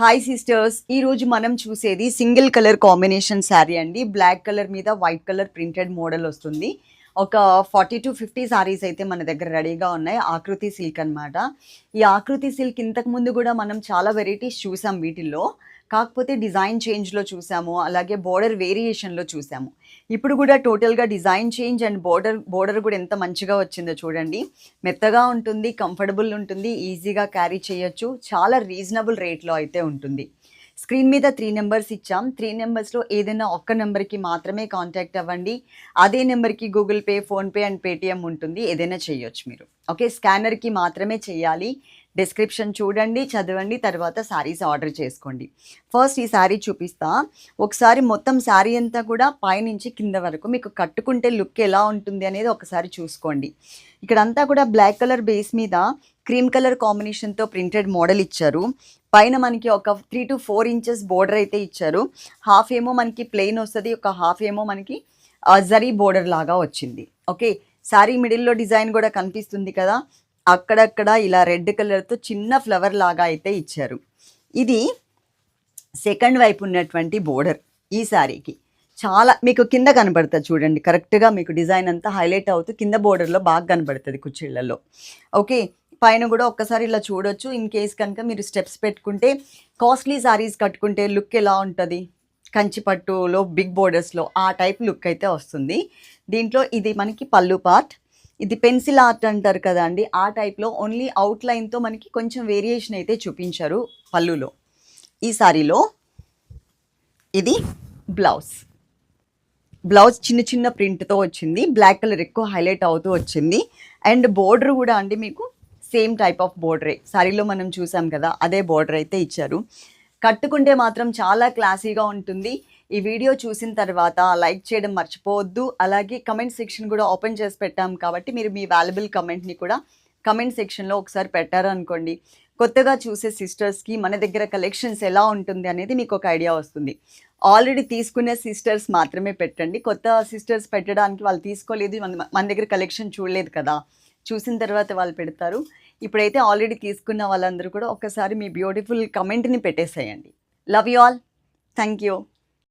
Hi sisters ఈ రోజు మనం చూసేది సింగిల్ కలర్ కాంబినేషన్ శారీ అండి. బ్లాక్ కలర్ మీద వైట్ కలర్ ప్రింటెడ్ మోడల్ వస్తుంది. ఒక ఫార్టీ టు ఫిఫ్టీ సారీస్ అయితే మన దగ్గర రెడీగా ఉన్నాయి. ఆకృతి సిల్క్ అన్నమాట. ఈ ఆకృతి సిల్క్ ఇంతకు ముందు కూడా మనం చాలా వెరైటీస్ చూసాం వీటిల్లో. కాకపోతే డిజైన్ చేంజ్లో చూసాము. అలాగే బోర్డర్ వేరియేషన్లో చూసాము. ఇప్పుడు కూడా టోటల్గా design change and border border కూడా ఎంత మంచిగా వచ్చిందో చూడండి. మెత్తగా ఉంటుంది కంఫర్టబుల్ ఉంటుంది ఈజీగా క్యారీ చేయొచ్చు. చాలా రీజనబుల్ రేట్లో అయితే ఉంటుంది. స్క్రీన్ మీద త్రీ నెంబర్స్ ఇచ్చాం. త్రీ నెంబర్స్లో ఏదైనా ఒక్క నెంబర్కి మాత్రమే కాంటాక్ట్ అవ్వండి. అదే నెంబర్కి Google Pay PhonePe and Paytm ఉంటుంది. ఏదైనా చేయొచ్చు మీరు. ఓకే? స్కానర్కి మాత్రమే చేయాలి. డిస్క్రిప్షన్ చూడండి చదవండి తర్వాత శారీస్ ఆర్డర్ చేసుకోండి. ఫస్ట్ ఈ శారీ చూపిస్తా. ఒకసారి మొత్తం శారీ అంతా కూడా పైనుంచి కింద వరకు మీకు కట్టుకుంటే లుక్ ఎలా ఉంటుంది అనేది ఒకసారి చూసుకోండి. ఇక్కడంతా కూడా బ్లాక్ కలర్ బేస్ మీద క్రీమ్ కలర్ కాంబినేషన్తో ప్రింటెడ్ మోడల్ ఇచ్చారు. పైన మనకి ఒక three to four inches border అయితే ఇచ్చారు. హాఫ్ ఏమో మనకి ప్లెయిన్ వస్తుంది ఒక హాఫ్ ఏమో మనకి జరీ బోర్డర్ లాగా వచ్చింది. ఓకే శారీ మిడిల్లో డిజైన్ కూడా కనిపిస్తుంది కదా? అక్కడక్కడ ఇలా రెడ్ కలర్తో చిన్న ఫ్లవర్ లాగా అయితే ఇచ్చారు. ఇది సెకండ్ వైపు ఉన్నటువంటి బోర్డర్ ఈ శారీకి చాలా మీకు కింద కనబడుతుంది చూడండి. కరెక్ట్గా మీకు డిజైన్ అంతా హైలైట్ అవుతూ కింద బోర్డర్లో బాగా కనబడుతుంది కుర్చీళ్ళలో ఓకే పైన కూడా ఒక్కసారి ఇలా చూడొచ్చు. ఇన్ కేస్ కనుక మీరు స్టెప్స్ పెట్టుకుంటే కాస్ట్లీ శారీస్ కట్టుకుంటే లుక్ ఎలా ఉంటుంది? కంచిపట్టులో బిగ్ బోర్డర్స్లో ఆ టైప్ లుక్ అయితే వస్తుంది. దీంట్లో ఇది మనకి పళ్ళు పార్ట్ ఇది పెన్సిల్ ఆర్ట్ అంటారు కదా అండి ఆ టైప్లో ఓన్లీ అవుట్లైన్తో మనకి కొంచెం వేరియేషన్ అయితే చూపించారు పళ్ళులో. ఈ సారీలో ఇది బ్లౌజ్ బ్లౌజ్ చిన్న చిన్న ప్రింట్తో వచ్చింది బ్లాక్ కలర్ ఎక్కువ హైలైట్ అవుతూ వచ్చింది. అండ్ బోర్డర్ కూడా అండి మీకు సేమ్ టైప్ ఆఫ్ బోర్డరే సారీలో మనం చూసాం కదా అదే బోర్డర్ అయితే ఇచ్చారు. కట్టుకుంటే మాత్రం చాలా క్లాసీగా ఉంటుంది. ఈ వీడియో చూసిన తర్వాత లైక్ చేయడం మర్చిపోవద్దు. అలాగే కమెంట్ సెక్షన్ కూడా ఓపెన్ చేసి పెట్టాం కాబట్టి మీరు మీ వాల్యుబుల్ కమెంట్ని కూడా కమెంట్ సెక్షన్లో ఒకసారి పెట్టారు అనుకోండి కొత్తగా చూసే సిస్టర్స్కి మన దగ్గర కలెక్షన్స్ ఎలా ఉంటుంది అనేది మీకు ఒక ఐడియా వస్తుంది. ఆల్రెడీ తీసుకునే సిస్టర్స్ మాత్రమే పెట్టండి. కొత్త సిస్టర్స్ పెట్టడానికి వాళ్ళు తీసుకోలేదు. మన మన దగ్గర కలెక్షన్ చూడలేదు కదా. చూసిన తర్వాత వాళ్ళు పెడతారు. ఇప్పుడైతే ఆల్రెడీ తీసుకున్న వాళ్ళందరూ కూడా ఒకసారి మీ బ్యూటిఫుల్ కమెంట్ని పెట్టేసేయండి. Love you all thank you